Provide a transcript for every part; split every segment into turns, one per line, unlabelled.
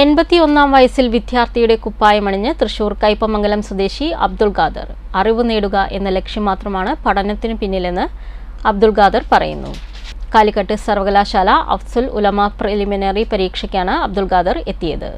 എൺപത്തിയൊന്നാം വയസ്സിൽ വിദ്യാർത്ഥിയുടെ കുപ്പായമണിഞ്ഞ് തൃശൂർ കൈപ്പമംഗലം സ്വദേശി അബ്ദുൾ ഖാദർ. അറിവ് നേടുക എന്ന ലക്ഷ്യം മാത്രമാണ് പഠനത്തിന് പിന്നിലെന്ന് അബ്ദുൾ ഖാദർ പറയുന്നു. കാലിക്കട്ട് സർവകലാശാല അഫ്സുൽ ഉലമ പ്രിലിമിനറി പരീക്ഷയ്ക്കാണ് അബ്ദുൾ ഖാദർ എത്തിയത്.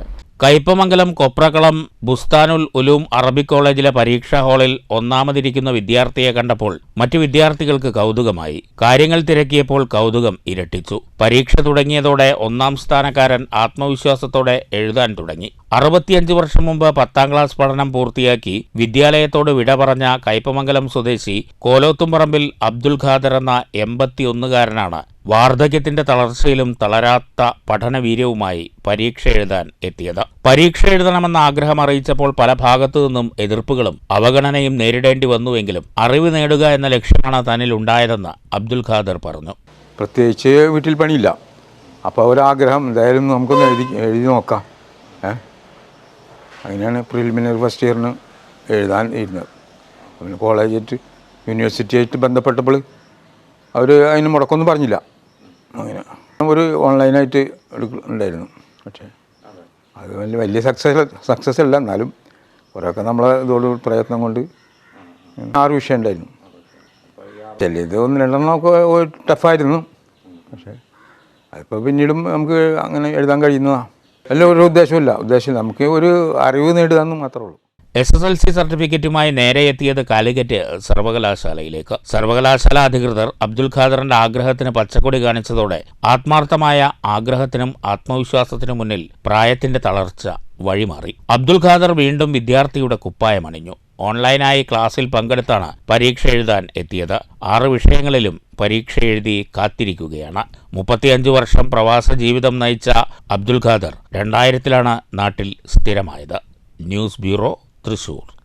കയ്പമംഗലം കൊപ്രകളം ബുസ്താനുൽ ഉലൂം അറബിക് കോളേജിലെ പരീക്ഷാ ഹാളിൽ ഒന്നാമതിരിക്കുന്ന വിദ്യാർത്ഥിയെ കണ്ടപ്പോൾ മറ്റു വിദ്യാർത്ഥികൾക്ക് കൗതുകമായി. കാര്യങ്ങൾ തിരക്കിയപ്പോൾ കൗതുകം ഇരട്ടിച്ചു. പരീക്ഷ തുടങ്ങിയതോടെ ഒന്നാം സ്ഥാനക്കാരൻ ആത്മവിശ്വാസത്തോടെ എഴുതാൻ തുടങ്ങി. അറുപത്തിയഞ്ച് വർഷം മുമ്പ് പത്താം ക്ലാസ് പഠനം പൂർത്തിയാക്കി വിദ്യാലയത്തോട് വിട പറഞ്ഞ കയ്പമംഗലം സ്വദേശി കോലോത്തുംപറമ്പിൽ അബ്ദുൽ ഖാദർ എന്ന എൺപത്തിയൊന്നുകാരനാണ് വാർദ്ധക്യത്തിന്റെ തളർച്ചയിലും തളരാത്ത പഠനവീര്യവുമായി പരീക്ഷ എഴുതാൻ എത്തിയത്. പരീക്ഷ എഴുതണമെന്ന ആഗ്രഹം അറിയിച്ചപ്പോൾ പല ഭാഗത്തു നിന്നും എതിർപ്പുകളും അവഗണനയും നേരിടേണ്ടി വന്നുവെങ്കിലും അറിവ് നേടുക എന്ന ലക്ഷ്യമാണ് തന്നിൽ ഉണ്ടായതെന്ന് അബ്ദുൽ ഖാദർ പറഞ്ഞു.
പ്രത്യേകിച്ച് വീട്ടിൽ പണിയില്ല. അപ്പോൾ ഒരാഗ്രഹം എന്തായാലും നമുക്കൊന്ന് എഴുതി എഴുതി നോക്കാം. അങ്ങനെയാണ് പ്രിലിമിനറി ഫസ്റ്റ് ഇയറിന് എഴുതാൻ ഇരുന്നത്. പിന്നെ കോളേജായിട്ട് യൂണിവേഴ്സിറ്റി ആയിട്ട് ബന്ധപ്പെട്ടപ്പോൾ അവർ അതിന് മുടക്കമൊന്നും പറഞ്ഞില്ല. അങ്ങനെ. ഒരു ഓൺലൈനായിട്ട് എടുക്കുന്നുണ്ടായിരുന്നു പക്ഷേ അത് വലിയ വലിയ സക്സസ് സക്സസ് അല്ല. എന്നാലും കുറേയൊക്കെ നമ്മളെ ഇതോട് പ്രയത്നം കൊണ്ട് ആറ് വിഷയം ഉണ്ടായിരുന്നു. ചിലത് ഒന്ന് രണ്ടെണ്ണമൊക്കെ ടഫായിരുന്നു പക്ഷേ അതിപ്പോൾ പിന്നീടും നമുക്ക് അങ്ങനെ എഴുതാൻ കഴിയുന്നതാണ് അല്ല ഒരു ഉദ്ദേശമില്ല ഉദ്ദേശമില്ല നമുക്ക് ഒരു അറിവ് നേടുക എന്ന് മാത്രമേ ഉള്ളൂ.
എസ് എസ് എൽ സി സർട്ടിഫിക്കറ്റുമായി നേരെ എത്തിയത് കാലിക്കറ്റ് സർവകലാശാലയിലേക്ക്. സർവകലാശാല അധികൃതർ അബ്ദുൽ ഖാദറിന്റെ ആഗ്രഹത്തിന് പച്ചക്കൊടി കാണിച്ചതോടെ ആത്മാർത്ഥമായ ആഗ്രഹത്തിനും ആത്മവിശ്വാസത്തിനും മുന്നിൽ പ്രായത്തിന്റെ തളർച്ച വഴിമാറി. അബ്ദുൽ ഖാദർ വീണ്ടും വിദ്യാർത്ഥിയുടെ കുപ്പായമണിഞ്ഞു ഓൺലൈനായി ക്ലാസ്സിൽ പങ്കെടുത്താണ് പരീക്ഷ എഴുതാൻ എത്തിയത്. ആറ് വിഷയങ്ങളിലും പരീക്ഷ എഴുതി കാത്തിരിക്കുകയാണ്. മുപ്പത്തിയഞ്ച് വർഷം പ്രവാസ ജീവിതം നയിച്ച അബ്ദുൽ ഖാദർ രണ്ടായിരത്തിലാണ് നാട്ടിൽ സ്ഥിരമായത്. News bureau Thrissur.